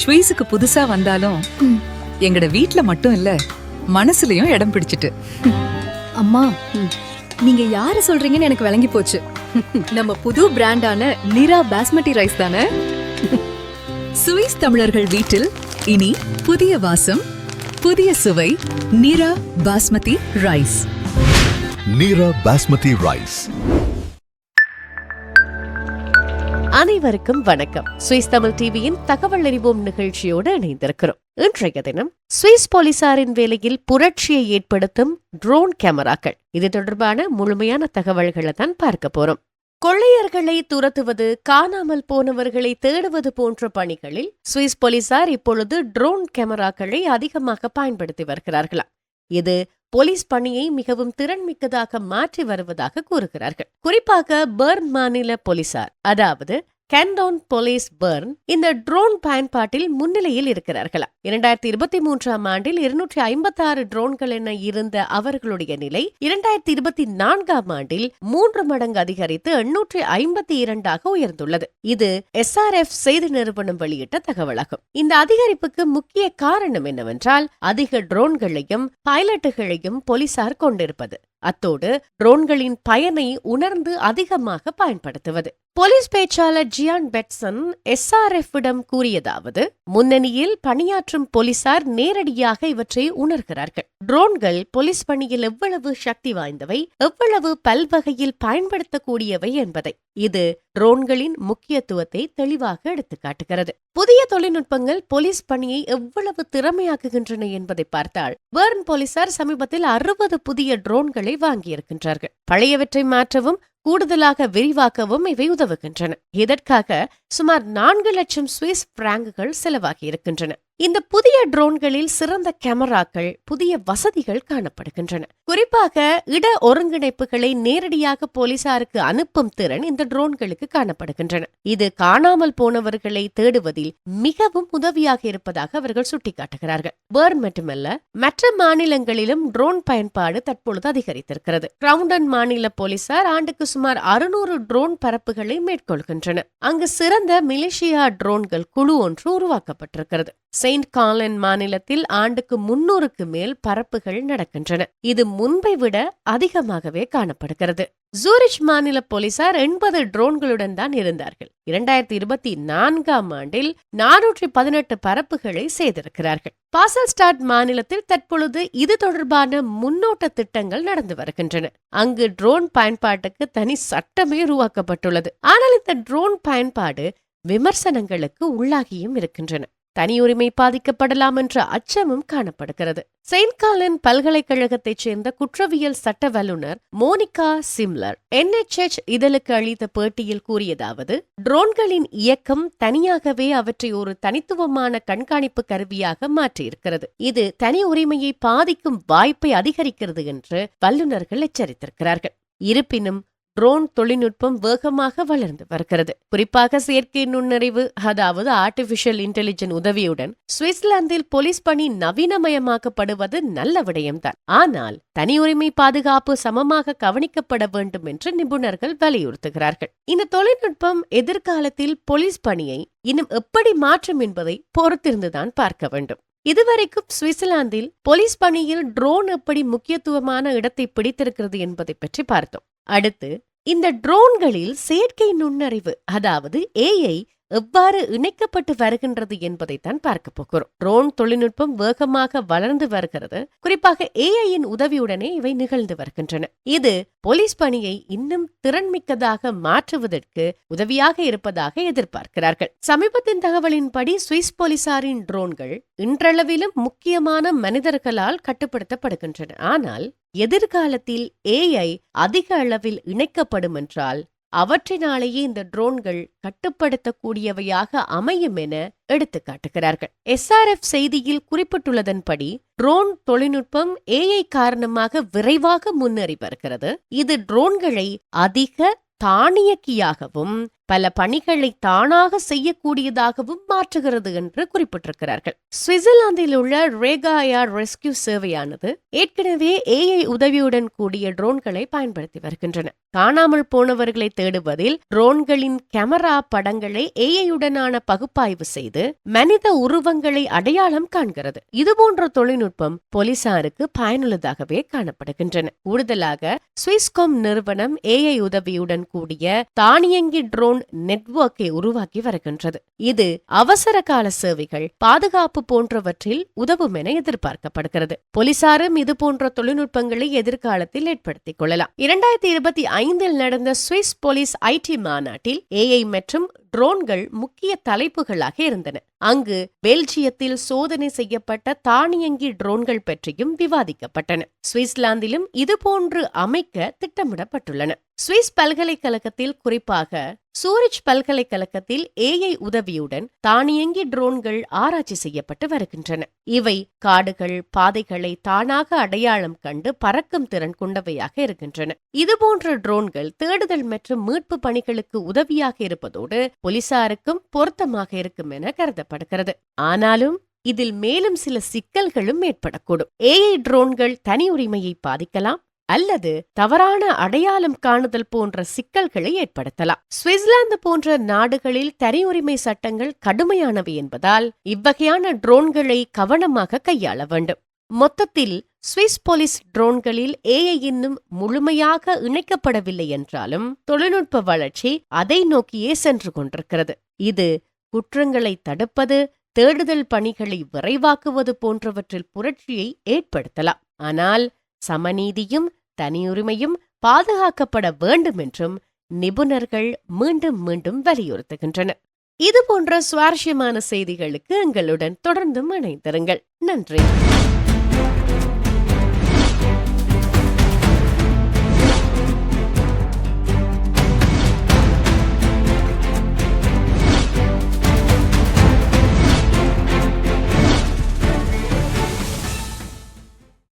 ஸ்வீஸுக்கு புதுசா வந்தாலும் எங்கட வீட்ல மட்டும் இல்ல மனசுலயும் இடம் பிடிச்சிட்டு. அம்மா நீங்க யாரு சொல்றீங்கன்னு எனக்கு விளங்கி போச்சு. நம்ம புது பிராண்டான நிரா பாஸ்மதி ரைஸ் தானே? சுவிஸ் தமிழர்கள் வீட்டில் இனி புதிய வாசம் புதிய சுவை Nira basmati rice. Nira Basmati Rice. அனைவருக்கும் வணக்கம். சுவிஸ் தமிழ் டிவியின் தகவல் அறிவோம் நிகழ்ச்சியோடு இணைந்திருக்கிறோம். இன்றைய தினம் சுவிஸ் போலீசாரின் வேலையில் புரட்சியை ஏற்படுத்தும் ட்ரோன் கேமராக்கள். இது தொடர்பான முழுமையான தகவல்களை தான் பார்க்க போறோம். கொள்ளையர்களை துரத்துவது காணாமல் போனவர்களை தேடுவது போன்ற பணிகளில் சுவிஸ் போலீசார் இப்பொழுது ட்ரோன் கேமராக்களை அதிகமாக பயன்படுத்தி வருகிறார்களாம் இது போலீஸ் பணியை மிகவும் திறன்மிக்கதாக மாற்றி வருவதாக கூறுகிறார்கள். குறிப்பாக பெர்ன் மாநில போலீசார் அதாவது கேண்டோன் போலீஸ் பர்ன் இந்த ட்ரோன் பயன்பாட்டில் முன்னிலையில் இருக்கிறார்களா? இரண்டாயிரத்தி இருபத்தி மூன்றாம் ஆண்டில் இருநூற்றி ஐம்பத்தி ஆறு ட்ரோன்கள் என இருந்த அவர்களுடைய நிலை இரண்டாயிரத்தி இருபத்தி நான்காம் ஆண்டில் மூன்று மடங்கு அதிகரித்து எண்ணூற்றி ஐம்பத்தி இரண்டாக உயர்ந்துள்ளது. இது எஸ்ஆர்எஃப் செய்தி நிறுவனம் வெளியிட்ட தகவலாகும். இந்த அதிகரிப்புக்கு முக்கிய காரணம் என்னவென்றால் அதிக ட்ரோன்களையும் பைலட்டுகளையும் போலீசார் கொண்டிருப்பது. அத்தோடு ட்ரோன்களின் பயனை உணர்ந்து அதிகமாக பயன்படுத்துவது. போலீஸ் பேச்சாளர் ஜியான் பெட்சன் எஸ்ஆர்எஃப் இடம் கூறியதாவது முன்னணியில் பணியாற்றும் போலீசார் நேரடியாக இவற்றை உணர்கிறார்கள். ட்ரோன்கள் போலீஸ் பணியில் எவ்வளவு சக்தி வாய்ந்தவை எவ்வளவு பல்வகையில் பயன்படுத்தக்கூடியவை என்பதை. இது ட்ரோன்களின் முக்கியத்துவத்தை தெளிவாக எடுத்துக்காட்டுகிறது. புதிய தொழில்நுட்பங்கள் போலீஸ் பணியை எவ்வளவு திறமையாக்குகின்றன என்பதை பார்த்தால் பேர்ன் போலீசார் சமீபத்தில் அறுபது புதிய ட்ரோன்களை வாங்கியிருக்கின்றார்கள். பழையவற்றை மாற்றவும் கூடுதலாக விரிவாக்கவும் இவை உதவுகின்றன. இதற்காக சுமார் நான்கு லட்சம் சுவிஸ் பிராங்குகள் செலவாகி இருக்கின்றன இந்த புதிய ட்ரோன்களில் சிறந்த கேமராக்கள் புதிய வசதிகள் காணப்படுகின்றன. குறிப்பாக இட ஒருங்கிணைப்புகளை நேரடியாக போலீசாருக்கு அனுப்பும் திறன் இந்த ட்ரோன்களுக்கு காணப்படுகின்றன. இது காணாமல் போனவர்களை தேடுவதில் மிகவும் உதவியாக இருப்பதாக அவர்கள் சுட்டிக்காட்டுகிறார்கள். பேர்ன் மட்டுமல்ல மற்ற மாநிலங்களிலும் ட்ரோன் பயன்பாடு தற்பொழுது அதிகரித்திருக்கிறது. கிரவுண்டன் மாநில போலீசார் ஆண்டுக்கு சுமார் அறுநூறு ட்ரோன் பரப்புகளை மேற்கொள்கின்றனர். அங்கு சிறந்த மிலிஷியா ட்ரோன்கள் குழு ஒன்று உருவாக்கப்பட்டிருக்கிறது. செயின்ட் காலன் மாநிலத்தில் ஆண்டுக்கு முன்னூறுக்கு மேல் பரப்புகள் நடக்கின்றன. இது முன்பை விட அதிகமாகவே காணப்படுகிறது. ஜூரிச் மாநில போலீசார் எண்பது ட்ரோன்களுடன் தான் இருந்தார்கள். இரண்டாயிரத்தி இருபத்தி நான்காம் ஆண்டில் நானூற்றி பதினெட்டு பரப்புகளை செய்திருக்கிறார்கள். பாசல்ஸ்டாட் மாநிலத்தில் தற்பொழுது இது தொடர்பான முன்னோட்ட திட்டங்கள் நடந்து வருகின்றன. அங்கு ட்ரோன் பயன்பாட்டுக்கு தனி சட்டமே உருவாக்கப்பட்டுள்ளது. ஆனால் இந்த ட்ரோன் பயன்பாடு விமர்சனங்களுக்கு உள்ளாகியும் இருக்கின்றன. தனியுரிமை பாதிக்கப்படலாம் என்ற அச்சமும் காணப்படுகிறது. செயின்ட் காலன் பல்கலைக்கழகத்தைச் சேர்ந்த குற்றவியல் சட்ட வல்லுநர் மோனிகா சிம்லர் என்எச்எச் இதழுக்கு அளித்த பேட்டியில் கூறியதாவது ட்ரோன்களின் இயக்கம் தனியாகவே அவற்றை ஒரு தனித்துவமான கண்காணிப்பு கருவியாக மாற்றியிருக்கிறது. இது தனி உரிமையை பாதிக்கும் வாய்ப்பை அதிகரிக்கிறது என்று வல்லுநர்கள் எச்சரித்திருக்கிறார்கள். இருப்பினும் ட்ரோன் தொழில்நுட்பம் வேகமாக வளர்ந்து வருகிறது. குறிப்பாக செயற்கை நுண்ணறிவு அதாவது ஆர்டிபிஷியல் இன்டெலிஜென்ட் உதவியுடன் சுவிட்சர்லாந்தில் போலீஸ் பணி நவீனமயமாக்கப்படுவது நல்ல விடயம்தான். ஆனால் தனி உரிமை பாதுகாப்பு சமமாக கவனிக்கப்பட வேண்டும் என்று நிபுணர்கள் வலியுறுத்துகிறார்கள். இந்த தொழில்நுட்பம் எதிர்காலத்தில் போலீஸ் பணியை இன்னும் எப்படி மாற்றும் என்பதை பொறுத்திருந்துதான் பார்க்க வேண்டும். இதுவரைக்கும் சுவிட்சர்லாந்தில் போலீஸ் பணியில் ட்ரோன் எப்படி முக்கியத்துவமான இடத்தை பிடித்திருக்கிறது என்பதை பற்றி பார்த்தோம். அடுத்து இந்த ட்ரோன்களில் செயற்கை நுண்ணறிவு அதாவது ஏஐ எவ்வாறு இணைக்கப்பட்டு வருகின்றது என்பதைத்தான் பார்க்க போகிறோம். ட்ரோன் தொழில்நுட்பம் வேகமாக வளர்ந்து வருகிறது. குறிப்பாக ஏஐயின் உதவியுடனே இவை நிகழ்ந்து வருகின்றன. இது போலீஸ் பணியை இன்னும் திறன்மிக்கதாக மாற்றுவதற்கு உதவியாக இருப்பதாக எதிர்பார்க்கிறார்கள். சமீபத்தின் தகவலின்படி சுவிஸ் போலீசாரின் ட்ரோன்கள் இன்றளவிலும் முக்கியமான மனிதர்களால் கட்டுப்படுத்தப்படுகின்றன. ஆனால் எதிர்காலத்தில் ஏஐ அதிக அளவில் இணைக்கப்படும் என்றால் அவற்றினாலேயே இந்த ட்ரோன்கள் கட்டுப்படுத்தக்கூடியவையாக அமையும் என எடுத்துக்காட்டுகிறார்கள் எஸ்ஆர்எஃப் செய்தியில் குறிப்பிட்டுள்ளதன்படி ட்ரோன் தொழில்நுட்பம் ஏஐ காரணமாக விரைவாக முன்னேறி வருகிறது. இது ட்ரோன்களை அதிக தானியக்கியாகவும் பல பணிகளை தானாக செய்யக்கூடியதாகவும் மாற்றுகிறது என்று குறிப்பிட்டிருக்கிறார்கள். சுவிட்சர்லாந்தில் உள்ள ரேகாயா ரெஸ்கியூ சேவையானது ஏற்கனவே ஏஐ உதவியுடன் கூடிய ட்ரோன்களை பயன்படுத்தி வருகின்றன. காணாமல் போனவர்களை தேடுவதில் ட்ரோன்களின் கேமரா படங்களை ஏஐயுடனான பகுப்பாய்வு செய்து மனித உருவங்களை அடையாளம் காண்கிறது. இதுபோன்ற தொழில்நுட்பம் போலீசாருக்கு பயனுள்ளதாகவே காணப்படுகின்றன. கூடுதலாக சுவிஸ்கோம் நிறுவனம் ஏஐ உதவியுடன் கூடிய தானியங்கி ட்ரோன் நெட்வொர்க்கை உருவாக்கி வருகின்றது. இது அவசர கால சேவைகள் பாதுகாப்பு போன்றவற்றில் உதவும் என எதிர்பார்க்கப்படுகிறது. போலீசாரும் இது போன்ற தொழில்நுட்பங்களை எதிர்காலத்தில் ஏற்படுத்திக் கொள்ளலாம். இரண்டாயிரத்தி இருபத்தி ஐந்தில் நடந்த சுவிஸ் போலீஸ் ஐடி மாநாட்டில் ஏஐ மற்றும் ட்ரோன்கள் முக்கிய தலைப்புகளாக இருந்தன. அங்கு பெல்ஜியத்தில் சோதனை செய்யப்பட்ட தானியங்கி ட்ரோன்கள் பற்றியும் விவாதிக்கப்பட்டன. சுவிட்சர்லாந்திலும் இதுபோன்று அமைக்க திட்டமிடப்பட்டுள்ளன. சுவிஸ் பல்கலைக்கழகத்தில் குறிப்பாக சூரிச் பல்கலைக்கழகத்தில் ஏஐ உதவியுடன் தானியங்கி ட்ரோன்கள் ஆராய்ச்சி செய்யப்பட்டு வருகின்றன. இவை காடுகள் பாதைகளை தானாக அடையாளம் கண்டு பறக்கும் திறன் கொண்டவையாக இருக்கின்றன. இதுபோன்ற ட்ரோன்கள் தேடுதல் மற்றும் மீட்பு பணிகளுக்கு உதவியாக இருப்பதோடு போலீசாருக்கும் பொருத்தமாக இருக்கும் என கருதப்படுகிறது. ஆனாலும் இதில் மேலும் சில சிக்கல்களும் ஏற்படக்கூடும். ஏஐ ட்ரோன்கள் தனி உரிமையை பாதிக்கலாம் அல்லது தவறான அடையாளம் காணுதல் போன்ற சிக்கல்களை ஏற்படுத்தலாம். சுவிட்சர்லாந்து போன்ற நாடுகளில் தனி உரிமை சட்டங்கள் கடுமையானவை என்பதால் இவ்வகையான ட்ரோன்களை கவனமாக கையாள வேண்டும். மொத்தத்தில் சுவிஸ் போலீஸ் ட்ரோன்களில் ஏஐ இன்னும் முழுமையாக இணைக்கப்படவில்லை என்றாலும் தொழில்நுட்ப வளர்ச்சி அதை நோக்கியே சென்று கொண்டிருக்கிறது. இது குற்றங்களை தடுப்பது தேடுதல் பணிகளை விரைவாக்குவது போன்றவற்றில் புரட்சியை ஏற்படுத்தலாம். ஆனால் சமநீதியும் தனியுரிமையும் பாதுகாக்கப்பட வேண்டும் என்றும் நிபுணர்கள் மீண்டும் மீண்டும் வலியுறுத்துகின்றனர். இது போன்ற சுவாரஸ்யமான செய்திகளுக்கு எங்களுடன் தொடர்ந்தும் இணைந்திருங்கள். நன்றி.